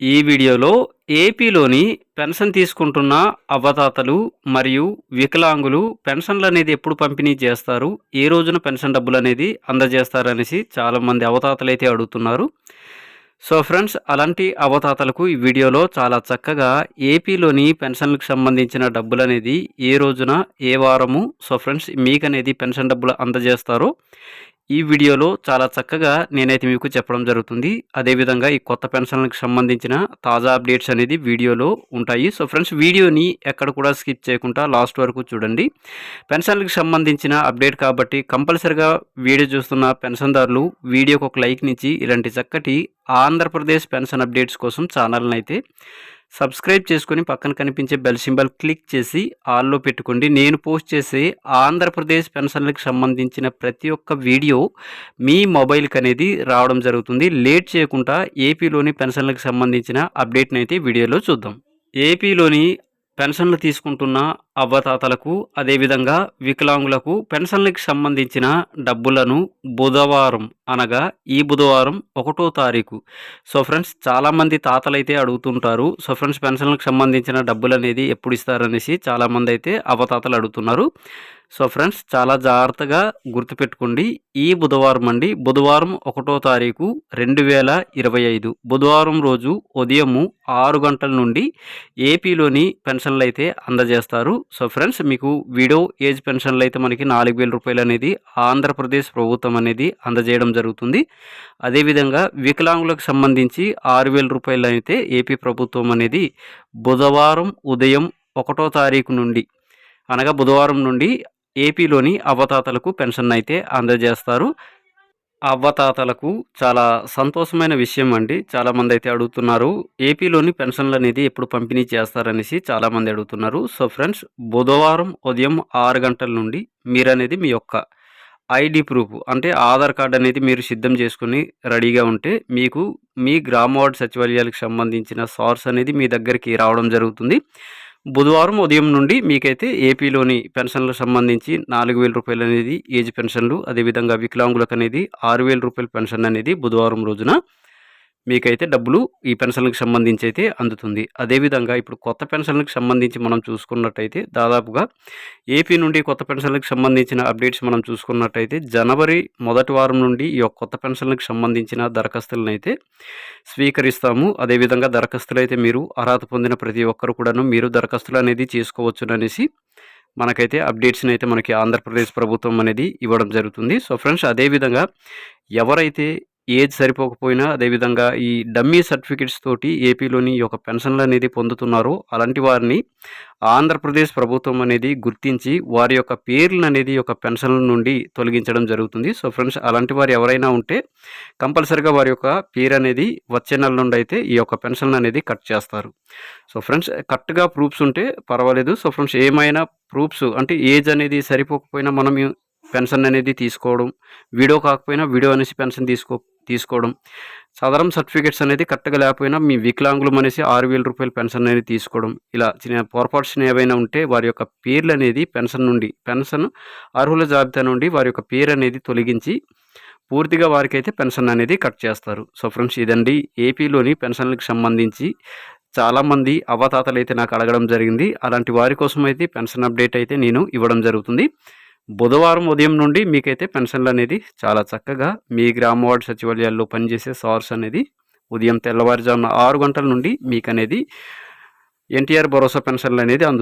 ఈ వీడియోలో ఏపీలోని పెన్షన్ తీసుకుంటున్న అవతాతలు మరియు వికలాంగులు పెన్షన్లు అనేది ఎప్పుడు పంపిణీ చేస్తారు? ఏ రోజున పెన్షన్ డబ్బులు అనేది అందజేస్తారనేసి చాలామంది అవతాతలు అయితే అడుగుతున్నారు. సో ఫ్రెండ్స్ అలాంటి అవతాతలకు ఈ వీడియోలో చాలా చక్కగా ఏపీలోని పెన్షన్లకు సంబంధించిన డబ్బులు అనేది ఏ రోజున ఏ వారము సో ఫ్రెండ్స్ మీకు అనేది పెన్షన్ డబ్బులు అందజేస్తారో ఈ వీడియోలో చాలా చక్కగా నేనైతే మీకు చెప్పడం జరుగుతుంది. అదేవిధంగా ఈ కొత్త పెన్షన్లకు సంబంధించిన తాజా అప్డేట్స్ అనేది వీడియోలో ఉంటాయి. సో ఫ్రెండ్స్ వీడియోని ఎక్కడ కూడా స్కిప్ చేయకుండా లాస్ట్ వరకు చూడండి. పెన్షన్లకు సంబంధించిన అప్డేట్ కాబట్టి కంపల్సరిగా వీడియో చూస్తున్న పెన్షన్దారులు వీడియోకి ఒక లైక్ నుంచి ఇలాంటి చక్కటి ఆంధ్రప్రదేశ్ పెన్షన్ అప్డేట్స్ కోసం ఛానల్ని అయితే సబ్స్క్రైబ్ చేసుకొని పక్కన కనిపించే బెల్ సింబల్ క్లిక్ చేసి ఆల్లో పెట్టుకోండి. నేను పోస్ట్ చేసే ఆంధ్రప్రదేశ్ పెన్షన్లకు సంబంధించిన ప్రతి ఒక్క వీడియో మీ మొబైల్కి అనేది రావడం జరుగుతుంది. లేట్ చేయకుండా ఏపీలోని పెన్షన్లకు సంబంధించిన అప్డేట్ని అయితే వీడియోలో చూద్దాం. ఏపీలోని పెన్షన్లు తీసుకుంటున్న అవ్వతాతలకు అదేవిధంగా వికలాంగులకు పెన్షన్లకు సంబంధించిన డబ్బులను బుధవారం అనగా ఈ బుధవారం ఒకటో తారీఖు. సో ఫ్రెండ్స్ చాలామంది తాతలు అయితే అడుగుతుంటారు సో ఫ్రెండ్స్ పెన్షన్లకు సంబంధించిన డబ్బులు అనేది ఎప్పుడు ఇస్తారనేసి? చాలామంది అయితే అవ్వతాతలు అడుగుతున్నారు. సో ఫ్రెండ్స్ చాలా జాగ్రత్తగా గుర్తుపెట్టుకోండి. ఈ బుధవారం అండి బుధవారం ఒకటో తారీఖు రెండు వేల ఇరవై ఐదు. బుధవారం రోజు ఉదయము ఆరు గంటల నుండి ఏపీలోని పెన్షన్లు అయితే అందజేస్తారు. సో ఫ్రెండ్స్ మీకు విడో ఏజ్ పెన్షన్లు అయితే మనకి నాలుగు వేల రూపాయలు అనేది ఆంధ్రప్రదేశ్ ప్రభుత్వం అనేది అందజేయడం జరుగుతుంది. అదేవిధంగా వికలాంగులకు సంబంధించి ఆరు వేల రూపాయలు అయితే ఏపీ ప్రభుత్వం అనేది బుధవారం ఉదయం ఒకటో తారీఖు నుండి అనగా బుధవారం నుండి ఏపీలోని అవ్వతాతలకు పెన్షన్ అయితే అందజేస్తారు. అవ్వతాతలకు చాలా సంతోషమైన విషయం అండి. చాలామంది అయితే అడుగుతున్నారు ఏపీలోని పెన్షన్లు అనేది ఎప్పుడు పంపిణీ చేస్తారనేసి చాలామంది అడుగుతున్నారు. సో ఫ్రెండ్స్ బుధవారం ఉదయం ఆరు గంటల నుండి మీరనేది మీ యొక్క ఐడి ప్రూఫ్ అంటే ఆధార్ కార్డ్ అనేది మీరు సిద్ధం చేసుకుని రెడీగా ఉంటే మీకు మీ గ్రామ వార్డు సచివాలయాలకు సంబంధించిన సార్స్ అనేది మీ దగ్గరికి రావడం జరుగుతుంది. బుధవారం ఉదయం నుండి మీకైతే ఏపీలోని పెన్షన్లకు సంబంధించి నాలుగు వేల రూపాయలు అనేది ఏజ్ పెన్షన్లు అదేవిధంగా వికలాంగులకు అనేది ఆరు వేల రూపాయల పెన్షన్ అనేది బుధవారం రోజున మీకైతే డబ్బులు ఈ పెన్షన్లకు సంబంధించి అయితే అందుతుంది అదేవిధంగా ఇప్పుడు కొత్త పెన్షన్లకు సంబంధించి మనం చూసుకున్నట్టయితే దాదాపుగా ఏపీ నుండి కొత్త పెన్షన్లకు సంబంధించిన అప్డేట్స్ మనం చూసుకున్నట్టయితే జనవరి మొదటి వారం నుండి ఈ కొత్త పెన్షన్లకు సంబంధించిన దరఖాస్తులను అయితే స్వీకరిస్తాము. అదేవిధంగా దరఖాస్తులు అయితే మీరు అర్హత పొందిన ప్రతి ఒక్కరు కూడాను మీరు దరఖాస్తులు అనేది చేసుకోవచ్చుననేసి మనకైతే అప్డేట్స్ని అయితే మనకి ఆంధ్రప్రదేశ్ ప్రభుత్వం అనేది ఇవ్వడం జరుగుతుంది. సో ఫ్రెండ్స్ అదేవిధంగా ఎవరైతే ఏజ్ సరిపోకపోయినా అదేవిధంగా ఈ డమ్మీ సర్టిఫికెట్స్ తోటి ఏపీలోని ఈ యొక్క పెన్షన్లు అనేది పొందుతున్నారో. అలాంటి వారిని ఆంధ్రప్రదేశ్ ప్రభుత్వం అనేది గుర్తించి వారి యొక్క పేర్లను అనేది ఒక పెన్షన్ల నుండి తొలగించడం జరుగుతుంది. సో ఫ్రెండ్స్ అలాంటి వారు ఎవరైనా ఉంటే కంపల్సరిగా వారి యొక్క పేరు అనేది వచ్చే నెల నుండి అయితే ఈ యొక్క పెన్షన్లు అనేది కట్ చేస్తారు. సో ఫ్రెండ్స్ కరెక్ట్గా ప్రూఫ్స్ ఉంటే పర్వాలేదు. సో ఫ్రెండ్స్ ఏమైనా ప్రూఫ్స్ అంటే ఏజ్ అనేది సరిపోకపోయినా మనం పెన్షన్ అనేది తీసుకోవడం. వీడియో కాకపోయినా వీడియో అనేసి పెన్షన్ తీసుకో తీసుకోవడం. సాధారణ సర్టిఫికేట్స్ అనేది కరెక్ట్గా లేకపోయినా మీ వికలాంగులు అనేసి ఆరు వేల రూపాయల పెన్షన్ అనేది తీసుకోవడం. ఇలా చిన్న పొరపాట్స్ ఏవైనా ఉంటే వారి యొక్క పేర్లు అనేది పెన్షన్ నుండి పెన్షన్ అర్హుల జాబితా నుండి వారి యొక్క పేరు అనేది తొలగించి పూర్తిగా వారికైతే పెన్షన్ అనేది కట్ చేస్తారు. సో ఫ్రెండ్స్ ఇదండి ఏపీలోని పెన్షన్లకు సంబంధించి చాలామంది అవతాతలు అయితే నాకు అడగడం జరిగింది. అలాంటి వారి కోసం అయితే పెన్షన్ అప్డేట్ అయితే నేను ఇవ్వడం జరుగుతుంది. బుధవారం ఉదయం నుండి మీకైతే పెన్షన్లు అనేది చాలా చక్కగా మీ గ్రామ వార్డు సచివాలయాల్లో పనిచేసే సార్స్ అనేది ఉదయం తెల్లవారుజామున ఆరు గంటల నుండి మీకు అనేది ఎన్టీఆర్ భరోసా పెన్షన్లు అనేది అందు